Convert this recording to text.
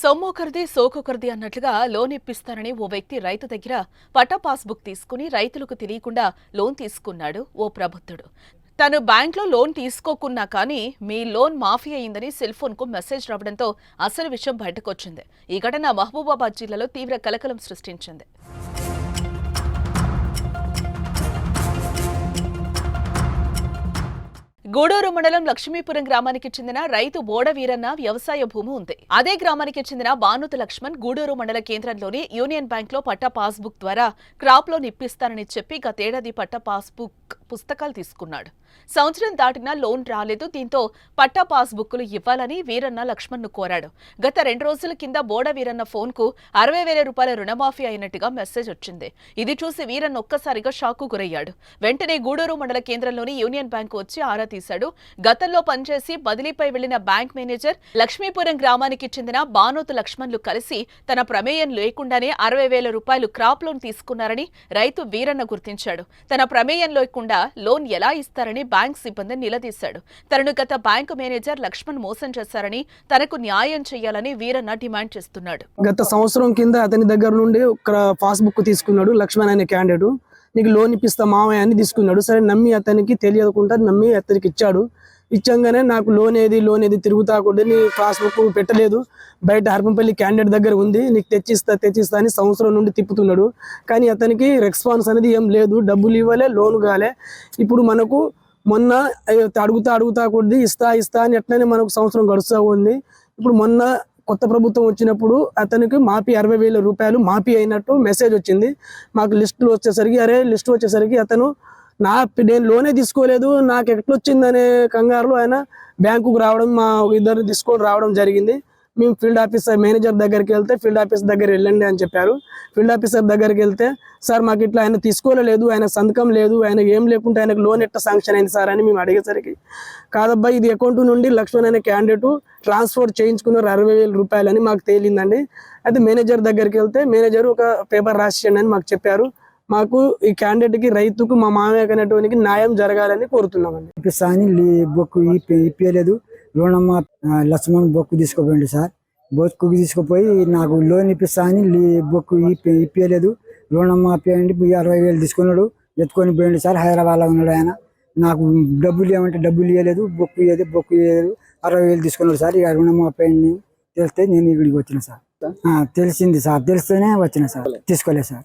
సొమ్మొకరిది సోకొకరిది అన్నట్లుగా లోన్ ఇప్పిస్తారని ఓ వ్యక్తి రైతు దగ్గర పటా పాస్బుక్ తీసుకుని రైతులకు తెలియకుండా లోన్ తీసుకున్నాడు ఓ ప్రబుద్ధుడు తను బ్యాంక్లో లోన్ తీసుకోకున్నా కానీ మీ లోన్ మాఫీ అయిందని సెల్ ఫోన్కు మెసేజ్ రావడంతో అసలు విషయం బయటకొచ్చింది. ఈ ఘటన మహబూబాబాద్ జిల్లాలో తీవ్ర కలకలం సృష్టించింది. గూడూరు మండలం లక్ష్మీపురం గ్రామానికి చెందిన రైతు బోడ వీరన్న వ్యవసాయ భూమి ఉంది. అదే గ్రామానికి చెందిన బానుత లక్ష్మణ్ గూడూరు మండల కేంద్రంలోని యూనియన్ బ్యాంక్లో పట్టా పాస్బుక్ ద్వారా క్రాప్ లోన్ ఇప్పిస్తానని చెప్పి గతేడాది పట్టా పాస్బుక్ పుస్తకాలు తీసుకున్నాడు. సంవత్సరం దాటినా లోన్ రాలేదు. దీంతో పట్టా పాస్బుక్లు ఇవ్వాలని వీరన్న లక్ష్మణ్ను కోరాడు. గత రెండు రోజుల కింద బోడ వీరన్న ఫోన్కు అరవై వేల రూపాయల రుణమాఫీ అయినట్టుగా మెసేజ్ వచ్చింది. ఇది చూసి వీరన్న ఒక్కసారిగా షాకు గురయ్యాడు. వెంటనే గూడూరు మండల కేంద్రంలోని యూనియన్ బ్యాంకు వచ్చి ఆరా చేశాడు. గతంలో పనిచేసి బదిలీపై వెళ్ళిన బ్యాంక్ మేనేజర్ లక్ష్మీపురం గ్రామానికి చెందిన బానోతు లక్ష్మణ్లు కలిసి తన ప్రమేయం లేకుండానే అరవై వేల రూపాయలు క్రాప్ లోన్ తీసుకున్నారని రైతు వీరన్న గుర్తించాడు. తన ప్రమేయం లేకుండా లోన్ ఎలా ఇస్తారని బ్యాంక్ సిబ్బంది నిలదీశాడు. తనను గత బ్యాంకు మేనేజర్ లక్ష్మణ్ మోసం చేశారని తనకు న్యాయం చేయాలని వీరన్న డిమాండ్ చేస్తున్నాడు. గత సంవత్సరం కింద అతని దగ్గర నుండి ఒక పాస్బుక్ తీసుకున్నాడు లక్ష్మణ్ అనే క్యాండిడేట్. నీకు లోన్ ఇప్పిస్తా మామయ్య అని తీసుకున్నాడు. సరే నమ్మి అతనికి తెలియకుండా నమ్మి అతనికి ఇచ్చాడు. ఇచ్చంగానే నాకు లోన్ ఏది లోన్ ఏది తిరుగుతాకుండా నీ పాస్బుక్ పెట్టలేదు. బయట హర్పంపల్లి క్యాండిడేట్ దగ్గర ఉంది నీకు తెచ్చిస్తా తెచ్చిస్తా అని సంవత్సరం నుండి తిప్పుతున్నాడు. కానీ అతనికి రెస్పాన్స్ అనేది ఏం లేదు. డబ్బులు ఇవ్వలే లోన్ కాలే. ఇప్పుడు మనకు మొన్న అడుగుతా అడుగుతా కొద్ది ఇస్తా ఇస్తా అని ఎట్లనే మనకు సంవత్సరం గడుస్తూ ఉంది. ఇప్పుడు మొన్న కొత్త ప్రభుత్వం వచ్చినప్పుడు అతనికి మాఫీ అరవై వేల రూపాయలు మాఫీ అయినట్టు మెసేజ్ వచ్చింది. మాకు లిస్టులు వచ్చేసరికి అరే లిస్ట్ వచ్చేసరికి అతను నా నేను లోనే తీసుకోలేదు నాకు ఎట్లొచ్చిందనే కంగారులో ఆయన బ్యాంకుకు రావడం మా ఇద్దరు తీసుకొని రావడం జరిగింది. మేము ఫీల్డ్ ఆఫీసర్ మేనేజర్ దగ్గరికి వెళ్తే ఫీల్డ్ ఆఫీసర్ దగ్గర వెళ్ళండి అని చెప్పారు. ఫీల్డ్ ఆఫీసర్ దగ్గరికి వెళ్తే సార్ మాకు ఇట్లా ఆయన తీసుకోలేదు ఆయన సంతకం లేదు ఆయన ఏం లేకుంటే ఆయనకు లోన్ ఎట్ట శాంక్షన్ అయింది సార్ అని మేము అడిగేసరికి కాదబ్బా ఇది అకౌంట్ నుండి లక్ష్మణ్ అనే క్యాండిడేట్ ట్రాన్స్ఫర్ చేయించుకున్నారు అరవై వేల రూపాయలు అని మాకు తేలిందండి. అయితే మేనేజర్ దగ్గరికి వెళ్తే మేనేజర్ ఒక పేపర్ రాసియండి అని మాకు చెప్పారు. మాకు ఈ క్యాండిడేట్కి రైతుకు మా మామయ్య అనేటువంటి న్యాయం జరగాలని కోరుతున్నామండి. ఇప్పిస్తా లీ- బొక్కు ఇప్పలేదు ఇప్పించలేదు లోనమ్మ లక్ష్మణ్ బొక్కు తీసుకోపోయింది సార్. బొక్కు తీసుకుపోయి నాకు లోన్ ఇప్పిస్తా అని బొక్కు ఇప్పి ఇప్పించలేదు లోనమ్మ ఇప్పియండి ఈ అరవై వేలు తీసుకున్నాడు. ఎత్తుకొని పోయిండు సార్ హైదరాబాద్లో ఉన్నాడు ఆయన. నాకు డబ్బులు ఇవ్వమంటే డబ్బులు ఇవ్వలేదు బొక్కు ఇవ్వలేదు బొక్కు ఇవ్వలేదు అరవై వేలు తీసుకున్నాడు సార్ ఇక రుణమ్మ అప్పాయని తెలిస్తే నేను ఇక్కడికి వచ్చిన సార్. తెలిసింది సార్ తెలిస్తేనే వచ్చిన సార్. తీసుకోలేదు సార్.